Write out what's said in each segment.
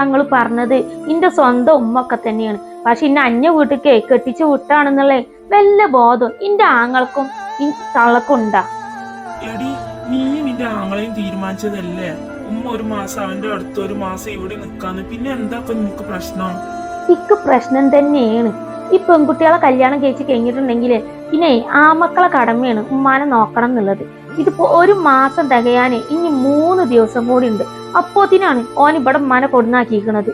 നിങ്ങൾ പറഞ്ഞത് എന്റെ സ്വന്തം ഉമ്മൊക്കെ തന്നെയാണ്. പക്ഷെ ഇന്നെ അന്യ വീട്ടിക്ക് കെട്ടിച്ച് വിട്ടാണെന്നുള്ള വല്ല ബോധം എന്റെ ആങ്ങൾക്കും ഈ തള്ളക്കും ഉണ്ടാ. എടി നീ നിന്റെ ആങ്ങളെയും തീരുമാനിച്ചതല്ലേ? ഉമ്മ ഒരു മാസം അവന്റെ അടുത്ത് ഒരു മാസം ഇവിടെ നിക്കാന്ന്. പിന്നെ എന്താ നിനക്ക് പ്രശ്നം? ഇക്ക് പ്രശ്നം തന്നെയാണ്. ഈ പെൺകുട്ടികളെ കല്യാണം കഴിച്ച് കഴിഞ്ഞിട്ടുണ്ടെങ്കിൽ പിന്നെ ആമക്കളെ കടമയാണ് ഉമ്മാനെ നോക്കണം എന്നുള്ളത്. ഇതിപ്പോ ഒരു മാസം തികയാന് ഇനി മൂന്ന് ദിവസം കൂടി ഉണ്ട്. അപ്പോത്തിനാണ് ഓൻ ഇവിടെ ഉമ്മാനെ കൊടുന്നാക്കിയിരിക്കണത്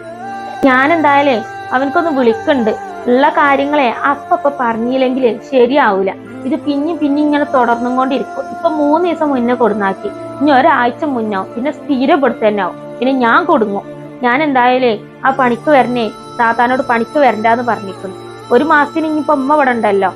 ഞാൻ എന്തായാലേ അവനക്കൊന്ന് വിളിക്കണ്ട്. ഉള്ള കാര്യങ്ങളെ അപ്പപ്പ പറഞ്ഞില്ലെങ്കിൽ ശരിയാവൂല. ഇത് പിന്നെയും പിന്നെ ഇങ്ങനെ തുടർന്നും കൊണ്ടിരിക്കും ഇപ്പൊ മൂന്ന് ദിവസം മുന്നേ കൊടുന്നാക്കി. ഇനി ഒരാഴ്ച മുന്നാവും പിന്നെ സ്ഥിരപ്പെടുത്തന്നാവും. പിന്നെ ഞാൻ കൊടുങ്ങും. ഞാൻ എന്തായാലേ ആ പണിക്ക് വരണേ. താത്താനോട് പണിക്ക് വരണ്ടാന്ന് പറഞ്ഞിരിക്കുന്നു. ഒരു മാസത്തിന് ഇനിയിപ്പോ ഉമ്മ ഇവിടെ ഉണ്ടല്ലോ.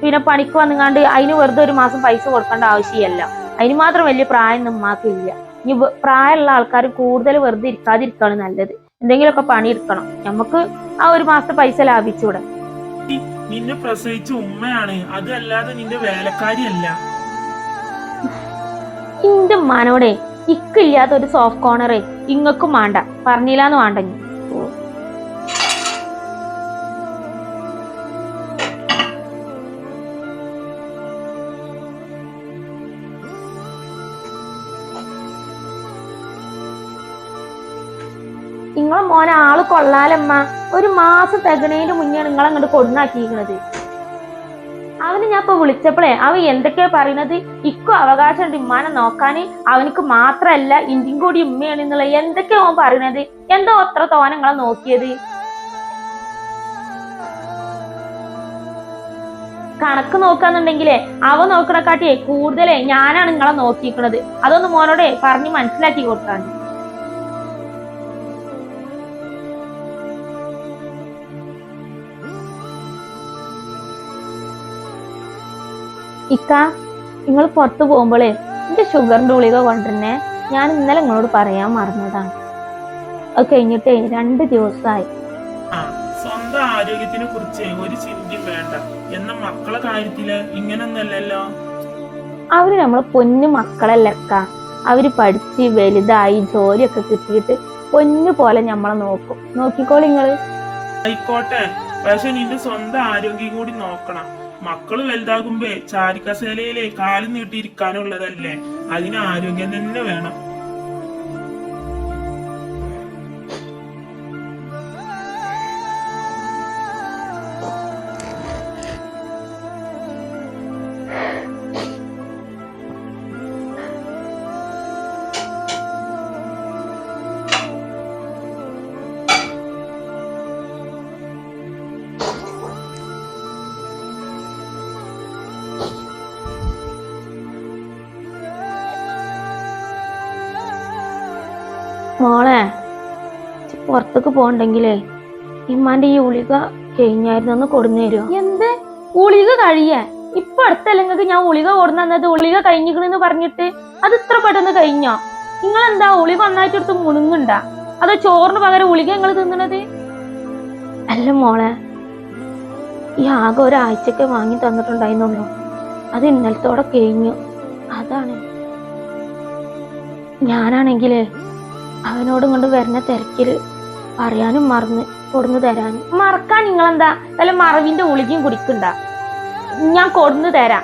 പിന്നെ പണിക്ക് വന്നുകാണ്ട് അതിന് വെറുതെ ഒരു മാസം പൈസ കൊടുക്കേണ്ട ആവശ്യമല്ല അതിന് മാത്രം വലിയ പ്രായം ഉമ്മാക്കില്ല. ഇനി പ്രായമുള്ള ആൾക്കാർ കൂടുതൽ വെറുതെ ഇരിക്കാതിരിക്കാണ് നല്ലത്. എന്തെങ്കിലുമൊക്കെ പണിയെടുക്കണം. നമുക്ക് ആ ഒരു മാസത്തെ പൈസ ലാഭിച്ചൂടെ. നിന്നെ പ്രസവിച്ച ഉമ്മയാണ്. അതല്ലാതെ നിന്റെ വേലക്കാരിയല്ല. ഇന്റെ മനോടെ ഇക്കില്ലാത്ത ഒരു സോഫ്റ്റ് കോർണറെ ഇങ്ങക്കും വേണ്ട. പറഞ്ഞില്ലാന്ന് വേണ്ട മോനെ ആൾ കൊള്ളാലമ്മ. ഒരു മാസം തികണേന്റെ മുന്നേ നിങ്ങൾ അങ്ങോട്ട് കൊടുന്നാക്കിയിരിക്കണത് അവന് ഞാൻ ഇപ്പൊ വിളിച്ചപ്പോഴേ അവൻ എന്തൊക്കെയാ ഇക്കോ ഇക്കും അവകാശമുണ്ട് ഇമ്മാനെ നോക്കാന്. അവനക്ക് മാത്രല്ല ഇന്ത്യൻ കൂടി ഉമ്മയാണ് എന്നുള്ള എന്തൊക്കെയാ അവൻ പറയണത്? എന്തോ അത്ര തോനെ നിങ്ങളെ നോക്കിയത്? കണക്ക് നോക്കാന്നുണ്ടെങ്കിലേ അവ നോക്കണക്കാട്ടിയെ കൂടുതലേ ഞാനാണ് നിങ്ങളെ നോക്കിയിരിക്കണത്. അതൊന്ന് മോനോടെ പറഞ്ഞ് മനസ്സിലാക്കി കൊടുക്കാൻ ഇക്ക നിങ്ങൾ പുറത്തു പോകുമ്പോഴേ എന്റെ ഷുഗറിന്റെ ഗുളിക കൊണ്ടുതന്നെ ഞാൻ ഇന്നലെ നിങ്ങളോട് പറയാൻ മറന്നതാണ്. അത് കഴിഞ്ഞിട്ടേ രണ്ട് ദിവസമായി. സ്വന്തം ആരോഗ്യത്തിനെ കുറിച്ച് ഒരു ചിന്തയും വേണ്ട. എന്ന മക്കളെ കാര്യത്തിൽ ഇങ്ങനൊന്നല്ലല്ലോ അവർ നമ്മളെ പൊന്നു മക്കളല്ലക്ക അവർ പഠിച്ച് വലുതായി ജോലിയൊക്കെ കിട്ടിയിട്ട് പൊന്നു പോലെ നമ്മളെ നോക്കും. നോക്കിക്കോളിങ്ങൾ ആയിക്കോട്ടെ. പക്ഷെ നിന്റെ സ്വന്തം ആരോഗ്യം കൂടി നോക്കണം. മക്കൾ വലുതാകുമ്പേ ചാരിക്കസേലയിലെ കാൽ നീട്ടിയിരിക്കാനുള്ളതല്ലേ? അതിന് ആരോഗ്യം തന്നെ വേണം. മോളെ പുറത്തേക്ക് പോണ്ടെങ്കിലേ ഇമ്മാന്റെ ഈ ഉളിക കഴിഞ്ഞായിരുന്നു ഒന്ന് കൊടുന്നു തരുമോ എന്ത്? ഉളിക കഴിയേ? ഇപ്പൊ അടുത്തല്ലെങ്കിൽ ഞാൻ ഉളിക കൊടുന്നു തന്നത് ഉളിക കഴിഞ്ഞിക്കണെന്ന് പറഞ്ഞിട്ട് അത് ഇത്ര പെട്ടെന്ന് കഴിഞ്ഞോ? നിങ്ങൾ എന്താ ഉളി ഒന്നായിട്ട് എടുത്ത് മുണുങ്ങണ്ട അതോ ചോറിന് പകരം ഉളിക നിങ്ങൾ തിന്നണത്? അല്ല മോളെ ഈ ആകെ ഒരാഴ്ചക്ക് വാങ്ങി തന്നിട്ടുണ്ടായിരുന്നുള്ളൂ. അത് ഇന്നലത്തോടെ കഴിഞ്ഞു. അതാണ്. ഞാനാണെങ്കിലേ അവനോട് കൊണ്ട് വരുന്ന തിരക്കിൽ പറയാനും മറന്ന് കൊടുന്നു തരാനും. മറക്കാൻ നിങ്ങളെന്താ? വല്ല മറവിന്റെ ഉളികയും കുടിക്കണ്ട? ഞാൻ കൊടുന്നു തരാം.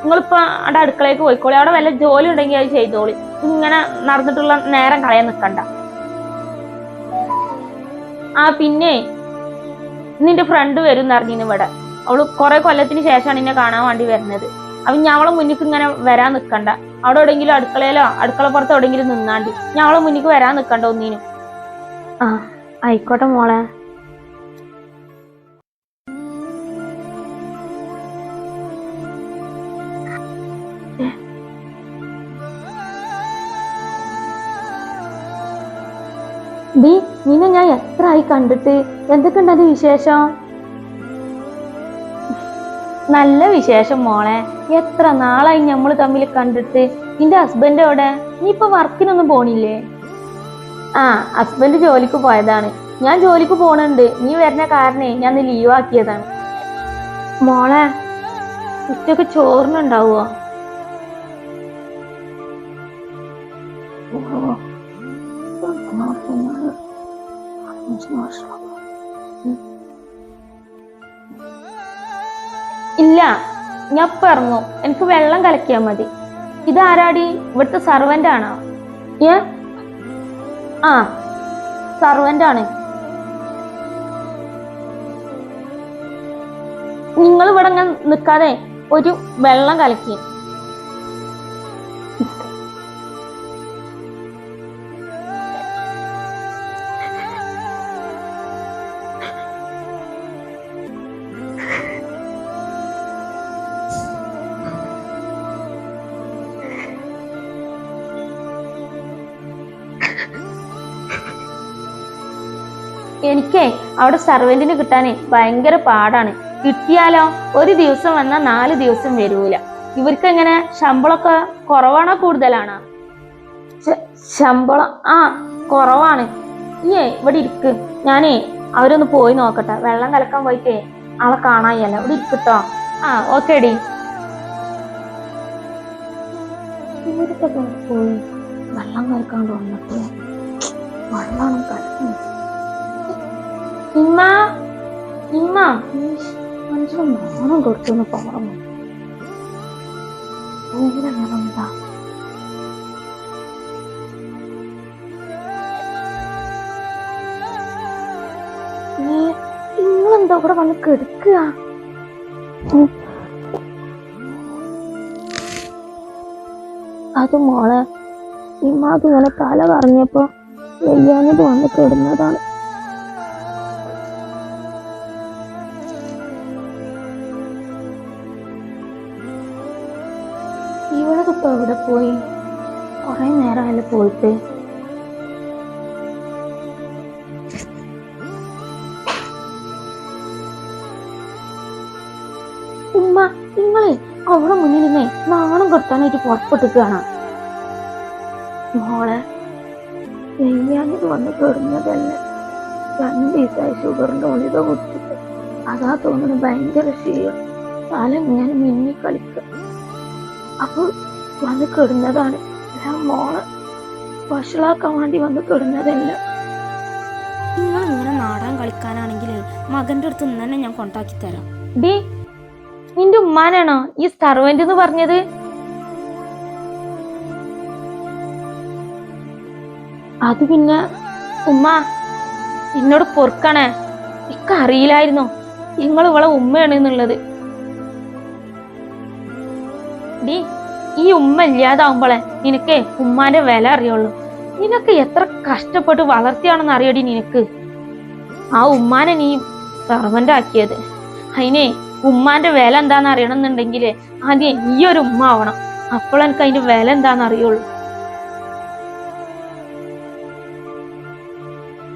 നിങ്ങളിപ്പോ അവിടെ അടുക്കളയ്ക്ക് പോയിക്കോളി. അവിടെ വല്ല ജോലി ഉണ്ടെങ്കിൽ അത് ചെയ്തോളി. ഇങ്ങനെ നടന്നിട്ടുള്ള നേരം കളയാൻ നിൽക്കണ്ട. ആ പിന്നെ നിന്റെ ഫ്രണ്ട് വരും അറിഞ്ഞിന് ഇവിടെ. അവൾ കുറെ കൊല്ലത്തിന് ശേഷമാണ് എന്നെ കാണാൻ വേണ്ടി വരുന്നത്. അപ്പൊ ഞാൻ അവളെ മുന്നിക്ക് ഇങ്ങനെ വരാൻ നിക്കണ്ട അവിടെ എവിടെയെങ്കിലും അടുക്കളയിലോ അടുക്കള പുറത്ത് എവിടെയെങ്കിലും നിന്നാണ്ടി. ഞങ്ങളെ മുന്നിക്ക് വരാൻ നിൽക്കണ്ട ഒന്നിനും. ആ ആയിക്കോട്ടെ മോളെ. ഡി നിന്നെ ഞാൻ എത്ര ആയി കണ്ടിട്ട്? എന്തൊക്കെയുണ്ട് അത് വിശേഷം? നല്ല വിശേഷം മോളെ. എത്ര നാളായി നമ്മൾ തമ്മിൽ കണ്ടിട്ട്? നിന്റെ ഹസ്ബൻഡ് എവിടെ? നീ ഇപ്പൊ വർക്കിനൊന്നും പോണില്ലേ? ആ ഹസ്ബൻഡ് ജോലിക്ക് പോയതാണ്. ഞാൻ ജോലിക്ക് പോണുണ്ട്. നീ വരുന്ന കാരണേ ഞാൻ ലീവ് ആക്കിയതാണ്. മോളെ ഉച്ചയ്ക്ക് ചോറിനുണ്ടാവുമോ ഇല്ല ഞാൻ പറഞ്ഞു എനിക്ക് വെള്ളം കലക്കിയാൽ മതി. ഇതാരാടി ഇവിടുത്തെ സർവന്റ് ആണോ? ഏ? ആ സർവന്റ് ആണ്. നിങ്ങൾ ഇവിടെ നിൽക്കാതെ ഒരു വെള്ളം കലക്കി. എനിക്കേ അവിടെ സർവെന്റിന് കിട്ടാനേ ഭയങ്കര പാടാണ്. കിട്ടിയാലോ ഒരു ദിവസം വന്നാൽ നാല് ദിവസം വരൂല. ഇവർക്ക് എങ്ങനെ ശമ്പളമൊക്കെ കുറവാണോ കൂടുതലാണോ? ശമ്പളം ആ കുറവാണ്. ഏ ഇവിടെ ഇരിക്ക്. ഞാനേ അവരൊന്ന് പോയി നോക്കട്ടെ. വെള്ളം കലക്കാൻ പോയിട്ടേ ആളെ കാണായല്ല ഇവിടെ ഇരിക്കട്ടോ ആ ഓക്കെ ഡി. വെള്ളം കലക്കാണ്ട് വന്നിട്ട്. വെള്ളം കലക്കുന്നു ഇമ്മ ഇമ്മ മനുഷ്യൻ നാണം കൊടുത്തെന്ന് പറഞ്ഞു എന്താ നിങ്ങളെന്താ ഇവിടെ വന്ന് കെടുക്കുക അത് മോളെ ഇമ്മാക്ക് ഇങ്ങനെ തല കറങ്ങിയപ്പോ വയ്യാഞ്ഞത് വന്ന് കിടന്നതാണ് ഇപ്പൊ എവിടെ പോയി? കൊറേ നേരമല്ല പോയിട്ട്. ഉമ്മ നിങ്ങളെ അവിടെ മുന്നിൽ നിന്നേ നാണം കെടുത്താനായിട്ട് പുറപ്പെട്ടിരിക്കുകയാണ്. മോളെ ഞാനിത് വന്ന് തുടങ്ങിയതല്ല രണ്ട് ദിവസമായി ഷുഗറിന്റെ ഒളിത കുത്തിട്ട് അതാ തോന്നുന്നത് ഭയങ്കര ക്ഷീണം. തല ഇങ്ങനെ മിന്നി കളിക്കുക അപ്പൊ വന്ന് കിടന്നതാണ്. ഞാൻ മോളെ വഷളാക്കാൻ വേണ്ടി വന്ന് കിടന്നതല്ല. നിങ്ങൾ ഇങ്ങനെ നാടാൻ കളിക്കാനാണെങ്കിൽ മകന്റെ അടുത്ത് നിന്ന് തന്നെ ഞാൻ കൊണ്ടാക്കി തരാം ഡി നിന്റെ ഉമ്മാനാണോ ഈ സർവന്റ് എന്ന് പറഞ്ഞത്? അത് പിന്നെ ഉമ്മ എന്നോട് പൊറുക്കണേ. ഇക്ക അറിയില്ലായിരുന്നു നിങ്ങൾ ഇവളെ ഉമ്മയാണ് എന്നുള്ളത്. ഡി ഈ ഉമ്മ ഇല്ലാതാവുമ്പോളെ നിനക്കേ ഉമ്മാന്റെ വില അറിയുള്ളൂ. നിനക്ക് എത്ര കഷ്ടപ്പെട്ട് വളർത്തിയാണെന്ന് അറിയടി നിനക്ക്. ആ ഉമ്മാനെ നീ സർവന്റ് ആക്കിയത്. അതിനെ ഉമ്മാന്റെ വില എന്താണെന്ന് അറിയണമെന്നുണ്ടെങ്കിൽ ആദ്യം ഈ ഒരു ഉമ്മ ആവണം. അപ്പോൾ എനിക്ക് അതിന്റെ വില എന്താന്ന് അറിയുള്ളൂ.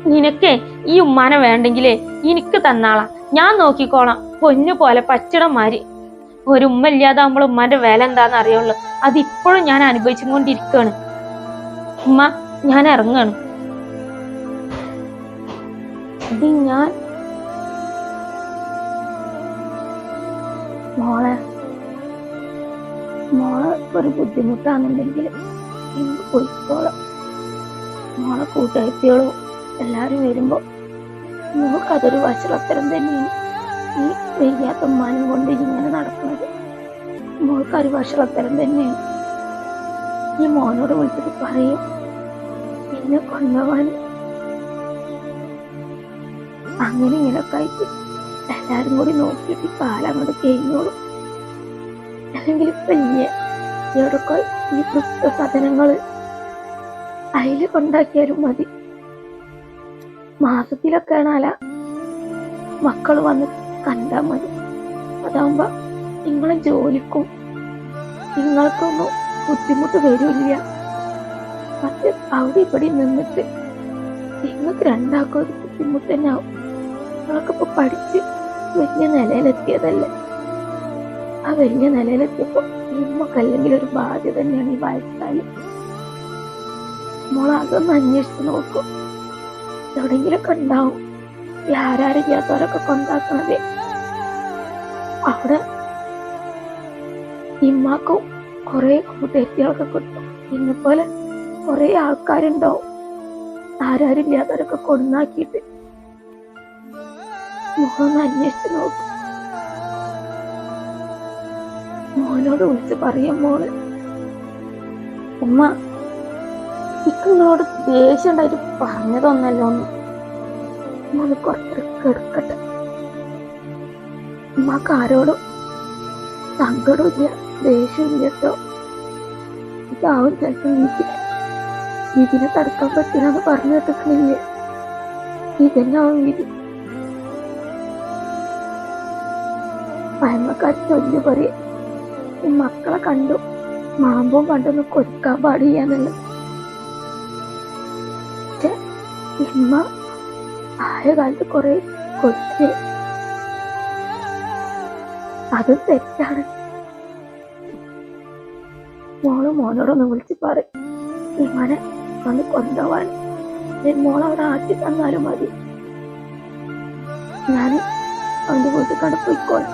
നിനക്കേ ഈ ഉമ്മാനെ വേണ്ടെങ്കിലേ എനിക്ക് തന്നാളാ. ഞാൻ നോക്കിക്കോളാം. പൊന്നു പോലെ പച്ചിടന്മാര് ഒരു ഉമ്മ ഇല്ലാതാവുമ്പോൾ ഉമ്മാന്റെ വില എന്താന്ന് അറിയുള്ളൂ. അതിപ്പോഴും ഞാൻ അനുഭവിച്ചും കൊണ്ടിരിക്കുകയാണ് ഉമ്മ ഞാൻ ഇറങ്ങാണ് ഞാൻ മോളെ മോളെ ഒരു ബുദ്ധിമുട്ടാണെന്നുണ്ടെങ്കിൽ പോയിക്കോളാം മോളെ കൂട്ടുകാരികളോ എല്ലാരും വരുമ്പോ നമുക്കതൊരു വഷളത്തരം തന്നെയാണ്. ഈ വയ്യാത്ത ഉമ്മാനും കൊണ്ട് ഇങ്ങനെ നടക്കുന്നത് മോൾക്കൊരു വഷളത്തരം തന്നെയാണ്. ഈ മോനോട് വിളിച്ചിട്ട് പറയും. എന്നെ കൊന്നവൻ അങ്ങനെ ഇങ്ങനൊക്കെ ആയിട്ട് എല്ലാരും കൂടി നോക്കിയിട്ട് കാലം അങ്ങോട്ട് കഴിഞ്ഞോളും. അല്ലെങ്കിൽ ഇപ്പൊ എവിടൊക്കെ ഈ വൃദ്ധസദനങ്ങൾ അതിൽ കൊണ്ടാക്കിയാലും മതി. മാസത്തിലൊക്കെ ആണാല മക്കൾ വന്ന് കണ്ടാ മതി. അതാവുമ്പോ നിങ്ങളെ ജോലിക്കും നിങ്ങൾക്കൊന്നും ബുദ്ധിമുട്ട് വരില്ല പക്ഷെ അവിടെ ഇവിടെ നിന്നിട്ട് നിങ്ങൾക്ക് രണ്ടാൾക്കും ഒരു ബുദ്ധിമുട്ട് തന്നെ ആവും നിങ്ങളൊക്കെ ഇപ്പൊ പഠിച്ച് വലിയ നിലയിലെത്തിയതല്ലേ? ആ വലിയ നിലയിലെത്തിയപ്പോ നിങ്ങൾക്കല്ലെങ്കിൽ ഒരു ബാധ്യത തന്നെയാണ് ഈ വയസ്സായി മോൾ അതൊന്ന് അന്വേഷിച്ച് നോക്കും. എവിടെയെങ്കിലൊക്കെ ഉണ്ടാവും. ഈ ആരാരില്ലാത്തവരൊക്കെ കൊണ്ടാക്കണതേ. അവിടെ ഇമ്മാക്കും കുറെ കൂട്ടുകാരികളൊക്കെ കിട്ടും എന്നെ പോലെ കുറെ ആൾക്കാരുണ്ടാവും. ആരാരില്ലാത്തവരൊക്കെ കൊണ്ടാക്കിയിട്ട് മോളൊന്ന് അന്വേഷിച്ച് നോക്കും. മോനോട് വിളിച്ച് പറയാം മോൾ. ഉമ്മ എനിക്ക് നിങ്ങളോട് ദേഷ്യം ഉണ്ടായിട്ട് പറഞ്ഞതൊന്നല്ലോ ഒന്ന്. മോന് കുറച്ച് കെടുക്കട്ടെ ഉമ്മക്ക് ആരോടും സങ്കടമില്ല ദേഷ്യമില്ല കേട്ടോ ഇതാവും ചിലപ്പോൾ ഇതിനെ തടുക്കാൻ പറ്റില്ല എന്ന് പറഞ്ഞു കേട്ടിട്ടില്ലേ ഇതെന്നാവും വിധി. പഴമക്കാർ ചൊല്ലു പറയും ഈ മക്കളെ കണ്ടു മാമ്പും കണ്ടൊന്ന് കൊരുക്കാൻ പാടില്ലാന്നുള്ളത് ഛെ, ഇമ്മ ആയ കാലത്ത് കുറെ കൊച്ചേ. അതും തെറ്റാണ്. മോനോടൊന്ന് വിളിച്ച് പറയും. ഇമ്മനെ വന്ന് കൊണ്ടുപോവാൻ. മോൾ അവിടെ ആക്കി തന്നാലും മതി. ഞാൻ അവന്റെ വീട്ടിൽ കണ്ട് പോയിക്കോളാം.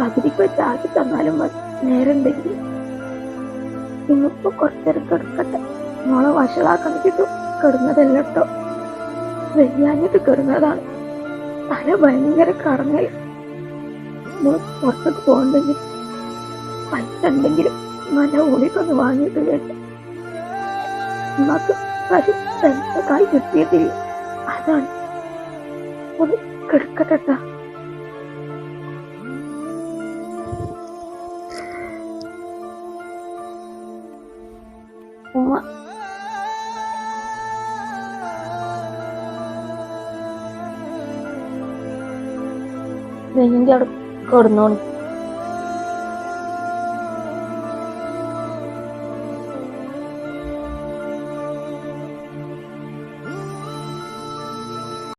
പകുതിക്ക് വെച്ച് ആക്കി തന്നാലും മതി. നേരുണ്ടെങ്കിൽ. ഇന്നിപ്പോ കുറച്ചേരം കിടക്കട്ടെ മോളെ വഷളാക്കാൻ കിട്ടും കേട്ടോ വെയ്യാഞ്ഞിട്ട് കിടന്നതാണ്. തല ഭയങ്കര കറങ്ങൽ പുറത്തേക്ക് പോകണ്ടെങ്കിൽ. പൈസ ഉണ്ടെങ്കിലും മല ഓടിക്കൊന്ന് വാങ്ങിയിട്ട് കേട്ടോ. ഉമ്മക്ക് കിട്ടിയതില്ല അതാണ്. കിടക്കട്ടെ ട്ടാ. ഉമ്മ അവിടെ കിടന്നോണ്ട്